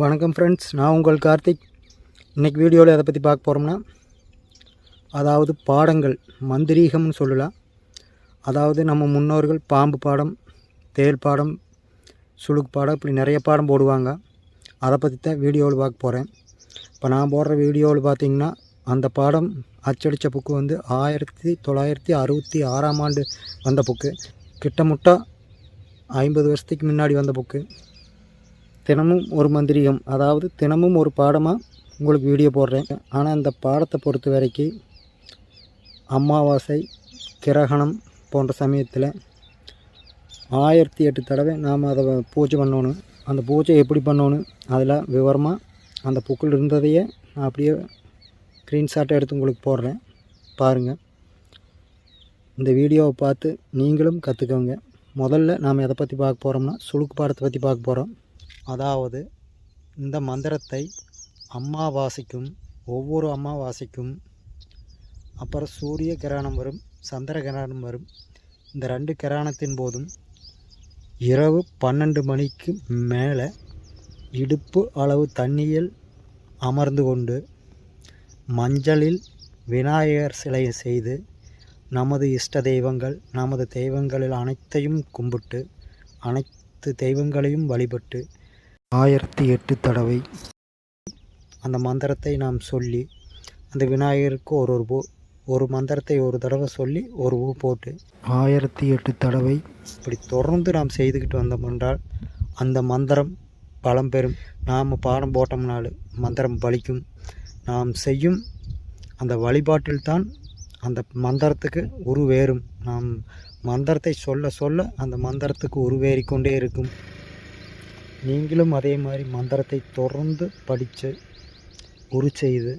வணக்கம் ஃப்ரெண்ட்ஸ் நான் உங்கள் கார்த்திக். இன்னைக்கு வீடியோவில் எதை பற்றி பார்க்க போகிறோம்னா அதாவது பாடங்கள் மந்திரீகம்னு சொல்லலாம். அதாவது நம்ம முன்னோர்கள் பாம்பு பாடம் தேல் பாடம் சுளுக்கு பாடம் இப்படி நிறைய பாடம் போடுவாங்க. அதை பற்றி தான் வீடியோவில் பார்க்க போகிறேன் இப்போ நான் போடுற வீடியோவில் பார்த்தீங்கன்னா அந்த பாடம் அச்சடித்த புக்கு வந்து ஆயிரத்தி தொள்ளாயிரத்தி அறுபத்தி ஆறாம் ஆண்டு வந்த புக்கு. கிட்டமுட்டா ஐம்பது வருஷத்துக்கு முன்னாடி வந்த புக்கு. தினமும் ஒரு மந்திரிகம் அதாவது தினமும் ஒரு பாடமாக உங்களுக்கு வீடியோ போடுறேன். ஆனால் இந்த பாடத்தை பொறுத்த வரைக்கும் அமாவாசை கிரகணம் போன்ற சமயத்தில் ஆயிரத்தி எட்டு தடவை நாம் அதை பூஜை பண்ணணும். அந்த பூஜை எப்படி பண்ணணும்? அதில் விவரமாக அந்த புக்கில் இருந்ததையே நான் அப்படியே ஸ்க்ரீன்ஷாட்டை எடுத்து உங்களுக்கு போடுறேன். பாருங்கள் இந்த வீடியோவை பார்த்து நீங்களும் கற்றுக்கோங்க முதல்ல நாம் எதை பற்றி பார்க்க போகிறோம்னா சுளுக்கு பாடத்தை பற்றி பார்க்க போகிறோம் அதாவது இந்த மந்திரத்தை அம்மாவாசைக்கும் ஒவ்வொரு அம்மாவாசிக்கும் அப்புறம் சூரிய கிரகணம் வரும் சந்திர கிரகணம் வரும் இந்த ரெண்டு கிரகணத்தின் போதும் இரவு பன்னெண்டு மணிக்கு மேலே இடுப்பு அளவு தண்ணியில் அமர்ந்து கொண்டு மஞ்சளில் விநாயகர் சிலையை செய்து நமது இஷ்ட தெய்வங்கள் நமது தெய்வங்களில் அனைத்தையும் கும்பிட்டு அனைத்து தெய்வங்களையும் வழிபட்டு ஆயிரத்தி எட்டு தடவை. அந்த மந்திரத்தை நாம் சொல்லி அந்த விநாயகருக்கு ஒரு ஒரு பூ ஒரு மந்திரத்தை ஒரு தடவை சொல்லி ஒரு பூ போட்டு ஆயிரத்தி எட்டு தடவை. இப்படி தொடர்ந்து நாம் செய்துக்கிட்டு வந்தோம் என்றால் அந்த மந்திரம் பலம் பெறும். நாம் பாடம் போட்டோம்னாலும் மந்திரம் பலிக்கும் நாம் செய்யும் அந்த வழிபாட்டில்தான் அந்த மந்திரத்துக்கு உருவேறும். நாம் மந்திரத்தை சொல்ல சொல்ல அந்த மந்திரத்துக்கு உருவேறிக்கொண்டே இருக்கும். நீங்களும் அதே மாதிரி மந்திரத்தை தொடர்ந்து படித்து உரு செய்து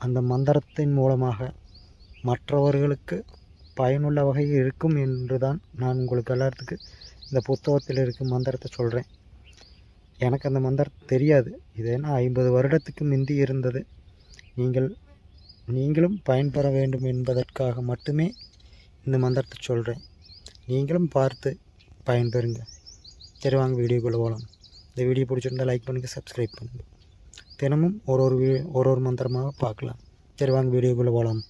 அந்த மந்திரத்தின் மூலமாக மற்றவர்களுக்கு பயனுள்ள வகையில் இருக்கும் என்று தான் நான் உங்களுக்கு எல்லாத்துக்கு இந்த புத்தகத்தில் இருக்கும் மந்திரத்தை சொல்கிறேன் எனக்கு அந்த மந்திரம் தெரியாது. இது என்ன ஐம்பது வருடத்துக்கு முந்தி இருந்தது. நீங்கள் நீங்களும் பயன்பெற வேண்டும் என்பதற்காக மட்டுமே இந்த மந்திரத்தை சொல்கிறேன் நீங்களும் பார்த்து பயன்பெறுங்கள் சரி வாங்க வீடியோக்குள்ளே போகலாம் இந்த வீடியோ பிடிச்சிருந்தால் லைக் பண்ணுங்கள் சப்ஸ்கிரைப் பண்ணுங்கள் தினமும் ஒரு ஒரு வீ ஒரு ஒரு மந்திரமாக பார்க்கலாம். சரி வாங்க வீடியோக்குள்ளே போகலாம்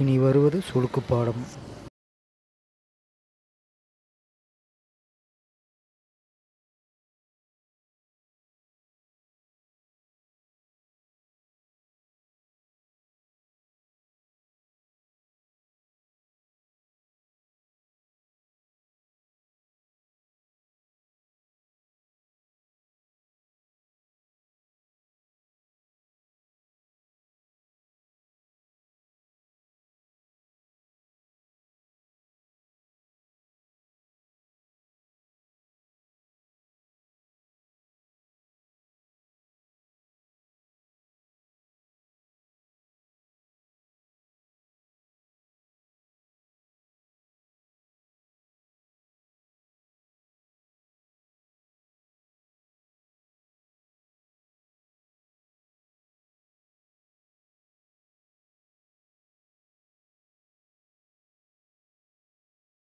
இனி வருவது சுழுக்கு பாடம்.